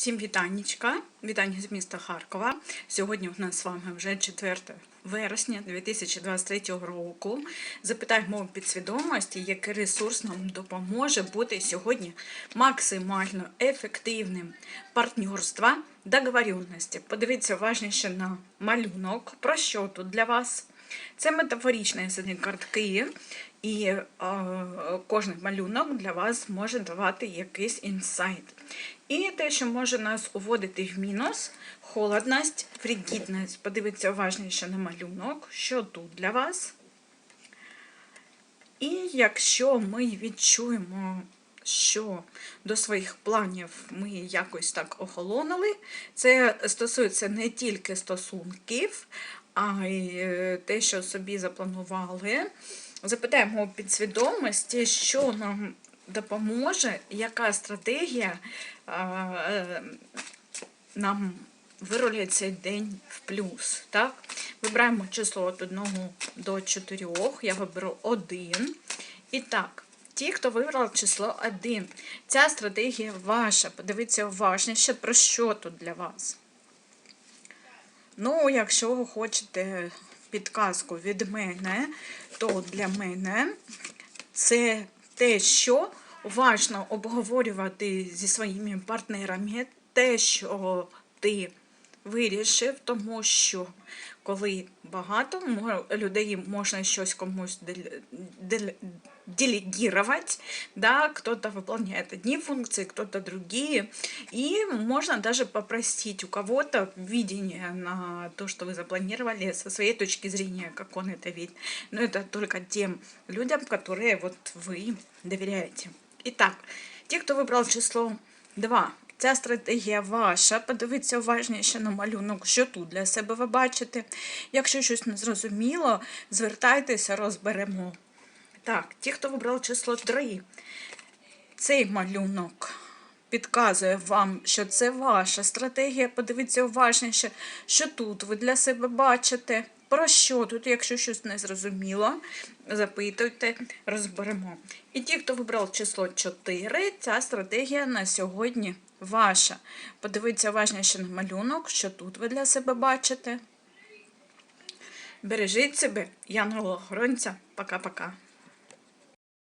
Всім вітаннячка, вітання з міста Харкова. Сьогодні у нас з вами вже 4 вересня 2023 року. Запитаємо підсвідомості, який ресурс нам допоможе бути сьогодні максимально ефективним партнерства, договоренності. Подивіться уважніше на малюнок. Про що тут для вас? Це метафоричні сині картки, і е, кожен малюнок для вас може давати якийсь інсайт. І те, що може нас уводити в мінус, холодність, фрігідність. Подивіться уважніше на малюнок, що тут для вас. І якщо ми відчуємо, що до своїх планів ми якось так охолонули, це стосується не тільки стосунків, а й е, те, що собі запланували. Запитаємо у підсвідомості, що нам допоможе, яка стратегія е, нам вирулює цей день в плюс. Так? Вибираємо число від 1 до 4. Я виберу 1. І так, ті, хто вибрав число 1, ця стратегія ваша. Подивіться уважніше, про що тут для вас. Ну, якщо ви хочете підказку від мене, то для мене це те, що важно обговорювати зі своїми партнерами, те, що ти вирішив, тому що коли багато людей можна щось комусь делегировать, да, кто-то выполняет одни функции, кто-то другие, и можно даже попросить у кого-то видение на то, что вы запланировали со своей точки зрения, как он это видит. Но это только тем людям, которые вот вы доверяете. Итак, те, кто выбрал число 2, Ця стратегія ваша. Подивіться уважніше на малюнок, що тут для себе ви бачите. Якщо щось не зрозуміло, звертайтеся, розберемо. Так, ті, хто вибрав число 3, цей малюнок підказує вам, що це ваша стратегія. Подивіться уважніше, що тут ви для себе бачите. Про що тут, якщо щось не зрозуміло, запитуйте, розберемо. І ті, хто вибрав число 4, ця стратегія на сьогодні ваша. Подивіться уважніше на малюнок, що тут ви для себе бачите. Бережіть себе, Янгол охоронця. Пока-пока.